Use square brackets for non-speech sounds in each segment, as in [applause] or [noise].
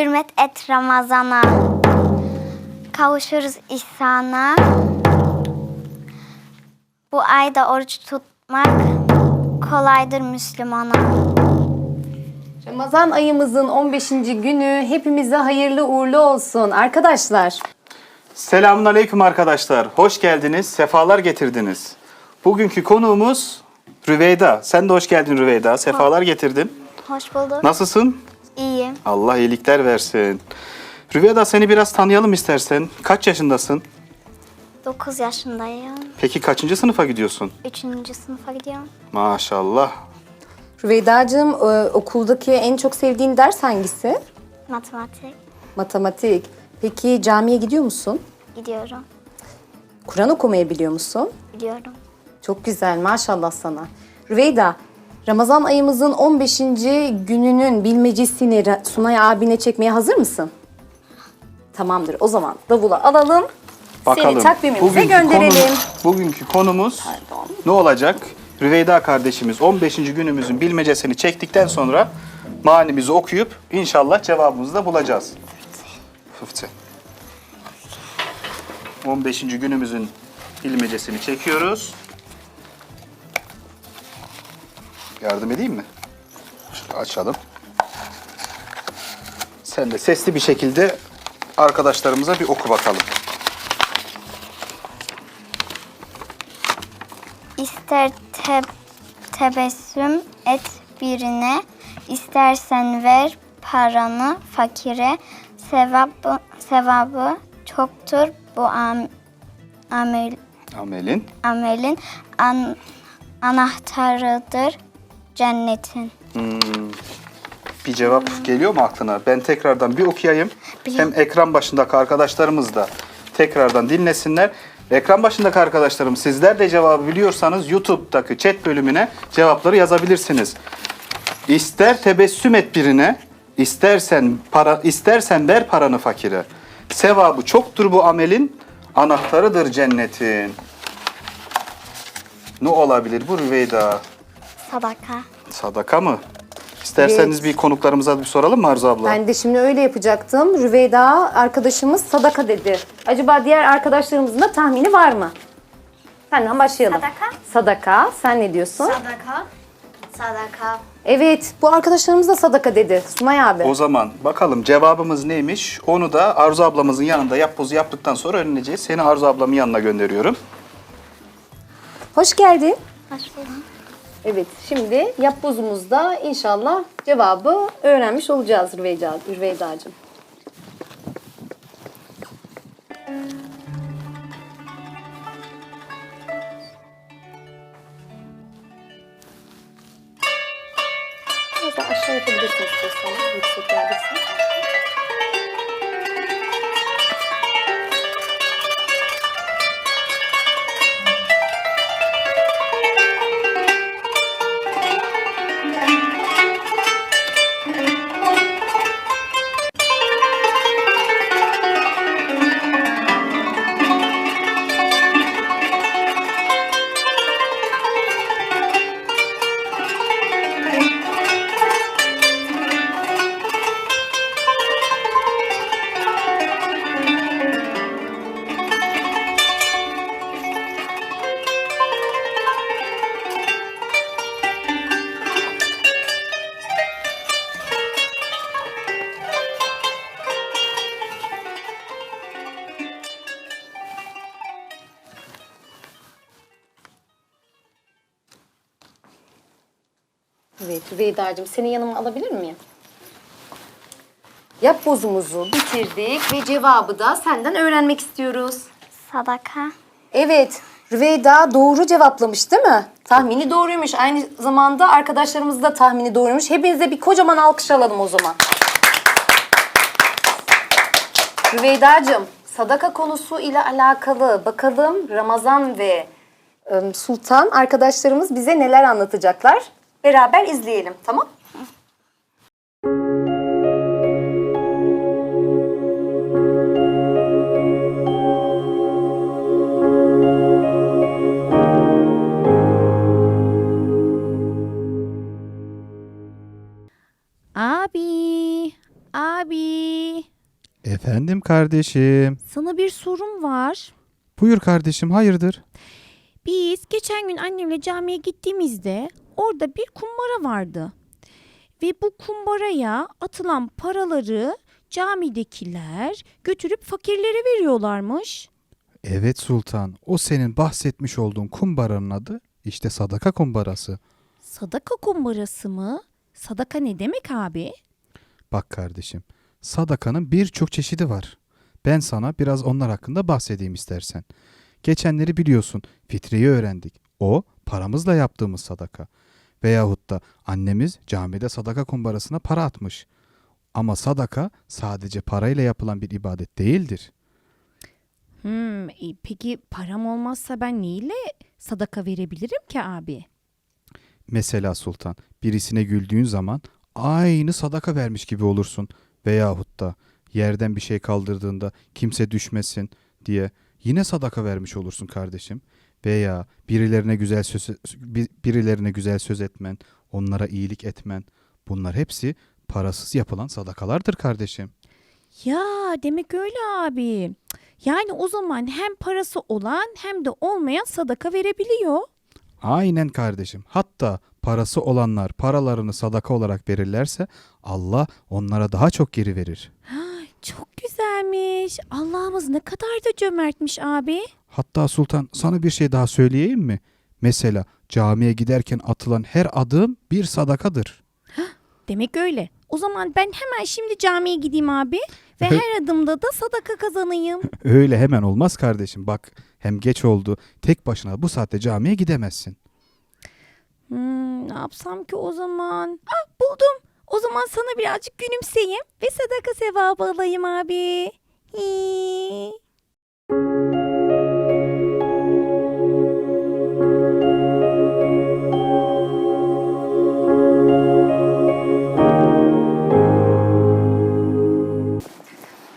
hürmet et Ramazan'a. Kavuşuruz ihsana. Bu ayda oruç tutmak kolaydır Müslümana. Ramazan ayımızın 15. günü hepimize hayırlı uğurlu olsun. Arkadaşlar Selamun Aleyküm arkadaşlar. Hoş geldiniz, sefalar getirdiniz. Bugünkü konuğumuz Rüveyda. Sen de hoş geldin Rüveyda. Sefalar getirdin. Hoş bulduk. Nasılsın? İyiyim. Allah iyilikler versin. Rüveyda seni biraz tanıyalım istersen. Kaç yaşındasın? 9 yaşındayım. Peki kaçıncı sınıfa gidiyorsun? 3. sınıfa gidiyorum. Maşallah. Rüveyda'cığım e, okuldaki en çok sevdiğin ders hangisi? Matematik Matematik. Peki camiye gidiyor musun? gidiyorum. Kur'an okumayı biliyor musun? Biliyorum. Çok güzel maşallah sana. Rüveyda, Ramazan ayımızın 15. gününün bilmecesini Sunay abine çekmeye hazır mısın? Tamamdır. O zaman davula alalım. Bakalım. Seni takvimimize Bugünkü gönderelim. konumuz- bugünkü konumuz Pardon. ne olacak? Rüveyda kardeşimiz 15. günümüzün bilmecesini çektikten sonra manimizi okuyup inşallah cevabımızı da bulacağız. Fıfçı. 15. günümüzün bilmecesini çekiyoruz. Yardım edeyim mi? Şöyle açalım. Sen de sesli bir şekilde arkadaşlarımıza bir oku bakalım. İster te- tebessüm et birine, istersen ver paranı fakire. Sevabı, sevabı çoktur bu am- amel, Amelin. amelin. An- anahtarıdır cennetin. Bir cevap geliyor mu aklına? Ben tekrardan bir okuyayım. Biliyorum. Hem ekran başındaki arkadaşlarımız da tekrardan dinlesinler. Ekran başındaki arkadaşlarım sizler de cevabı biliyorsanız YouTube'daki chat bölümüne cevapları yazabilirsiniz. İster tebessüm et birine, istersen para istersen ver paranı fakire. Sevabı çoktur bu amelin, anahtarıdır cennetin. Ne olabilir bu Rüveyda? Sadaka. Sadaka mı? İsterseniz Evet. bir konuklarımıza bir soralım mı Arzu abla? Ben de şimdi öyle yapacaktım. Rüveyda arkadaşımız sadaka dedi. Acaba diğer arkadaşlarımızın da tahmini var mı? Senden başlayalım. Sadaka. Sadaka. Sen ne diyorsun? Sadaka. Sadaka. Evet, bu arkadaşlarımız da sadaka dedi. Sunay abi. O zaman bakalım cevabımız neymiş? Onu da Arzu ablamızın yanında yap bozu yaptıktan sonra öğreneceğiz. Seni Arzu ablamın yanına gönderiyorum. Hoş geldin. Hoş bulduk. Evet, şimdi yapbozumuzda inşallah cevabı öğrenmiş olacağız Rüveyda, Rüveyda'cığım. Evet Rüveyda'cığım seni yanıma alabilir miyim? Yapbozumuzu bitirdik ve cevabı da senden öğrenmek istiyoruz. Sadaka. Evet, Rüveyda doğru cevaplamış değil mi? Tahmini doğruymuş. Aynı zamanda arkadaşlarımız da tahmini doğruymuş. Hepinize bir kocaman alkış alalım o zaman. Rüveyda'cığım, sadaka konusu ile alakalı bakalım Ramazan ve ım, Sultan arkadaşlarımız bize neler anlatacaklar? Beraber izleyelim, tamam? Abi, abi. Efendim kardeşim. Sana bir sorum var. Buyur kardeşim hayırdır? Biz geçen gün annemle camiye gittiğimizde orada bir kumbara vardı. Ve bu kumbaraya atılan paraları camidekiler götürüp fakirlere veriyorlarmış. Evet sultan. O senin bahsetmiş olduğun kumbaranın adı işte sadaka kumbarası. Sadaka kumbarası mı? Sadaka ne demek abi? Bak kardeşim. Sadakanın birçok çeşidi var. Ben sana biraz onlar hakkında bahsedeyim istersen. Geçenleri biliyorsun fitreyi öğrendik. O paramızla yaptığımız sadaka. Veyahut da annemiz camide sadaka kumbarasına para atmış. Ama sadaka sadece parayla yapılan bir ibadet değildir. Hmm, e, peki param olmazsa ben neyle sadaka verebilirim ki abi? Mesela sultan birisine güldüğün zaman aynı sadaka vermiş gibi olursun. Veyahut da yerden bir şey kaldırdığında kimse düşmesin diye yine sadaka vermiş olursun kardeşim. Veya birilerine güzel söz bi- birilerine güzel söz etmen, onlara iyilik etmen bunlar hepsi parasız yapılan sadakalardır kardeşim. Ya demek öyle abi. Yani o zaman hem parası olan hem de olmayan sadaka verebiliyor. Aynen kardeşim. Hatta parası olanlar paralarını sadaka olarak verirlerse Allah onlara daha çok geri verir. Çok güzelmiş. Allah'ımız ne kadar da cömertmiş abi. Hatta sultan sana bir şey daha söyleyeyim mi? Mesela camiye giderken atılan her adım bir sadakadır. Demek öyle. O zaman ben hemen şimdi camiye gideyim abi ve her adımda da sadaka kazanayım. [laughs] Öyle hemen olmaz kardeşim. Bak hem geç oldu. Tek başına bu saatte camiye gidemezsin. Hmm, ne yapsam ki o zaman? Ah buldum. O zaman sana birazcık gülümseyeyim ve sadaka sevabı alayım abi.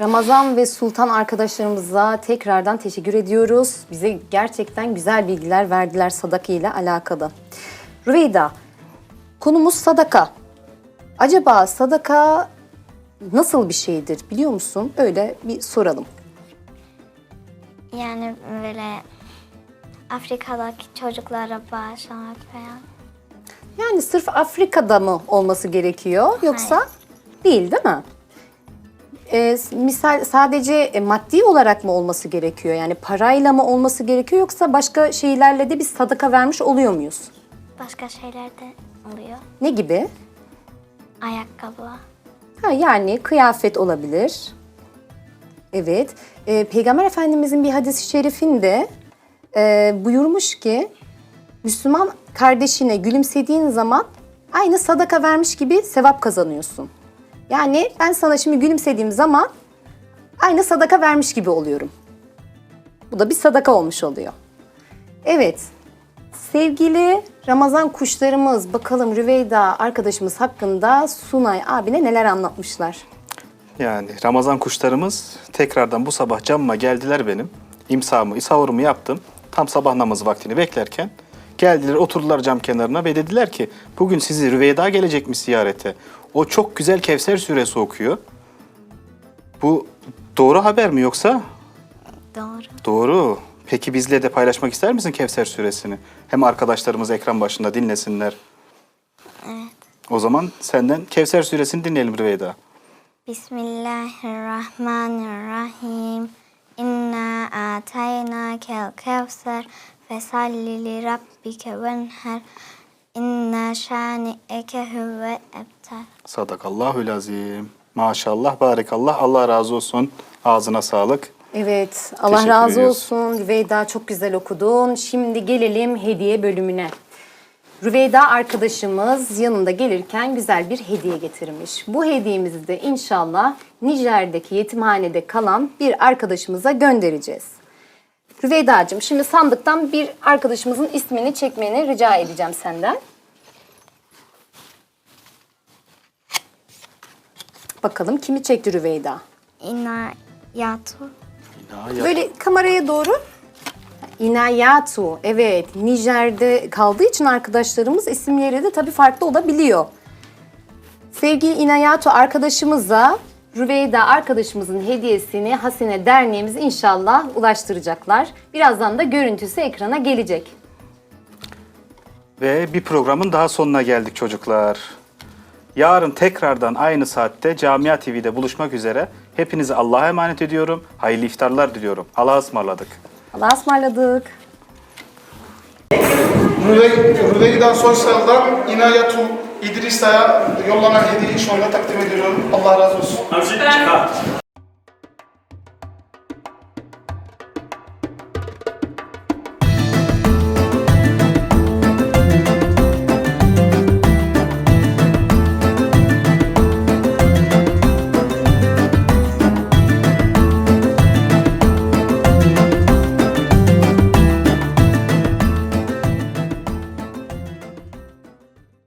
Ramazan ve Sultan arkadaşlarımıza tekrardan teşekkür ediyoruz. Bize gerçekten güzel bilgiler verdiler sadaka ile alakalı. Rüveyda, konumuz sadaka. Acaba sadaka nasıl bir şeydir biliyor musun? Öyle bir soralım. Yani böyle Afrika'daki çocuklara bağışlamak falan. Yani sırf Afrika'da mı olması gerekiyor yoksa değil değil mi? Ee, misal sadece e, maddi olarak mı olması gerekiyor? Yani parayla mı olması gerekiyor yoksa başka şeylerle de biz sadaka vermiş oluyor muyuz? Başka şeyler de oluyor. Ne gibi? Ayakkabı. Ha, yani kıyafet olabilir. Evet. Ee, Peygamber Efendimizin bir hadis-i şerifinde e, buyurmuş ki Müslüman kardeşine gülümsediğin zaman aynı sadaka vermiş gibi sevap kazanıyorsun. Yani ben sana şimdi gülümsediğim zaman aynı sadaka vermiş gibi oluyorum. Bu da bir sadaka olmuş oluyor. Evet. Sevgili Ramazan kuşlarımız, bakalım Rüveyda arkadaşımız hakkında Sunay abine neler anlatmışlar. Yani Ramazan kuşlarımız tekrardan bu sabah camıma geldiler benim. İmsamı, isahurumu yaptım. Tam sabah namazı vaktini beklerken geldiler oturdular cam kenarına ve dediler ki bugün sizi Rüveyda gelecekmiş ziyarete. O çok güzel Kevser suresi okuyor. Bu doğru haber mi yoksa? Doğru. Doğru. Peki bizle de paylaşmak ister misin Kevser suresini? Hem arkadaşlarımız ekran başında dinlesinler. Evet. O zaman senden Kevser suresini dinleyelim Rüveyda. Bismillahirrahmanirrahim. İnna ataynakel kevser fesalli li rabbike venher. İnna şani'eke huve ebter. Sadakallahül azim. Maşallah, barekallah. Allah razı olsun. Ağzına sağlık. Evet, Allah Teşekkür razı ediyoruz. olsun. Rüveyda çok güzel okudun. Şimdi gelelim hediye bölümüne. Rüveyda arkadaşımız yanında gelirken güzel bir hediye getirmiş. Bu hediyemizi de inşallah Nijer'deki yetimhanede kalan bir arkadaşımıza göndereceğiz. Rüveyda'cığım şimdi sandıktan bir arkadaşımızın ismini çekmeni rica edeceğim senden. Bakalım kimi çekti Rüveyda? Yatu. Böyle kameraya doğru. Inayatu. Evet. Nijer'de kaldığı için arkadaşlarımız isimleri de tabii farklı olabiliyor. Sevgili Inayatu arkadaşımıza Rüveyda arkadaşımızın hediyesini Hasine Derneğimiz inşallah ulaştıracaklar. Birazdan da görüntüsü ekrana gelecek. Ve bir programın daha sonuna geldik çocuklar. Yarın tekrardan aynı saatte Camia TV'de buluşmak üzere. Hepinizi Allah'a emanet ediyorum. Hayırlı iftarlar diliyorum. Allah'a ısmarladık. Allah'a ısmarladık. Rüveyda Soysal'dan İnayatu İdrisa'ya yollanan hediyeyi şu anda takdim ediyorum. Allah razı olsun. Çıkar.